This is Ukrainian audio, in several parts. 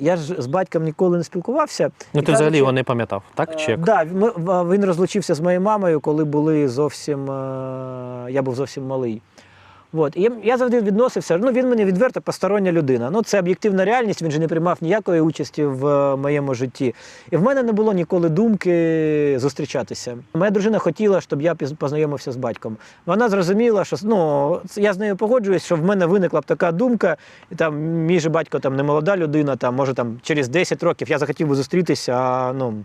Я ж з батьком ніколи не спілкувався. Ну ти ти взагалі кажучи, його не пам'ятав, так? е, Чи як? Да, ми- він розлучився з моєю мамою, коли були зовсім. е, Я був зовсім малий. От. І я, завжди відносився. Ну, він мені відверто постороння людина. Ну, це об'єктивна реальність, він же не приймав ніякої участі в е, моєму житті. І в мене не було ніколи думки зустрічатися. Моя дружина хотіла, щоб я познайомився з батьком. Вона зрозуміла, що ну, я з нею погоджуюсь, що в мене виникла б така думка, і там мій же батько там не молода людина, там, може там через 10 років я захотів би зустрітися. А, ну,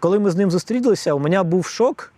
коли ми з ним зустрілися, у мене був шок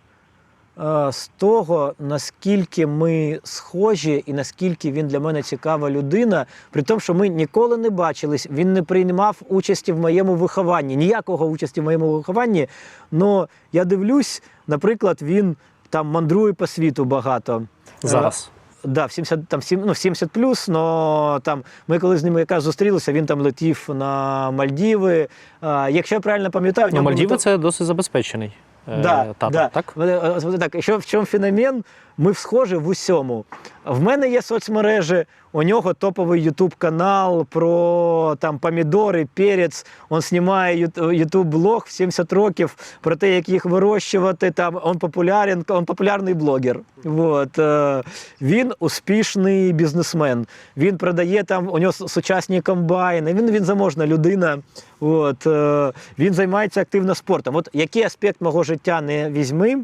з того, наскільки ми схожі і наскільки він для мене цікава людина, при тому, що ми ніколи не бачились, він не приймав участі в моєму вихованні, ніякого участі в моєму вихованні. Но я дивлюсь, наприклад, він там мандрує по світу багато. Е, Зараз. Да, в 70, там, ну, в 70 плюс, но там ми коли з ним якраз зустрілися, він там летів на Мальдіви. А, якщо я правильно пам'ятаю, Ну, Мальдіви це досить забезпечений е, Да, тато, да. так? Вони, е, смотри так, що в чому феномен? Ми схожі в усьому. В мене є соцмережі, у нього топовий ютуб канал про там помідори, перець. Він знімає ютуб блог в 70 років про те, як їх вирощувати. Там він популярен, він популярний блогер. Вот. е, Він успішний бізнесмен. Він продає там у нього сучасні комбайни. Він, він заможна людина. От, е, він займається активно спортом. От який аспект мого життя не візьми,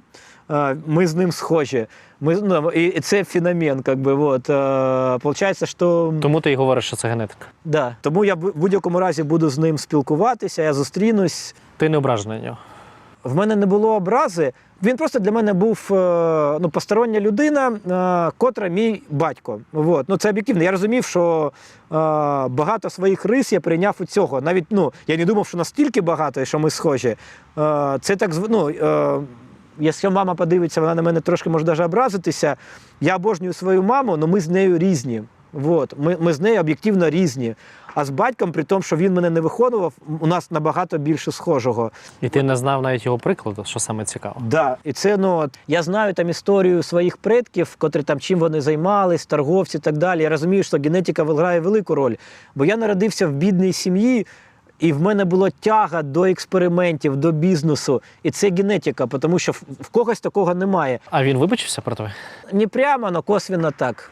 е, ми з ним схожі. Ми, ну, і, це феномен, как би, от, е, получається, що Тому ти й говориш, що це генетика. да. тому я в будь-якому разі буду з ним спілкуватися, я зустрінусь. Ти не ображений на нього. В мене не було образи. Він просто для мене був е, ну, постороння людина, е, котра мій батько. Вот. Ну, це об'єктивно. Я розумів, що е, багато своїх рис я прийняв у цього. Навіть ну, я не думав, що настільки багато, що ми схожі. Це так ну, Якщо мама подивиться, вона на мене трошки може навіть образитися. Я обожнюю свою маму, але ми з нею різні. Вот. Ми, ми з нею об'єктивно різні. А з батьком, при тому, що він мене не виховував, у нас набагато більше схожого. І ти не знав навіть його прикладу, що саме цікаво. Да, і це ну от, я знаю там історію своїх предків, котрі там чим вони займались, торговці і так далі. Я розумію, що генетика грає велику роль. Бо я народився в бідній сім'ї, і в мене була тяга до експериментів, до бізнесу. І це генетика, тому що в, в когось такого немає. А він вибачився про тебе? Не прямо, але косвенно так.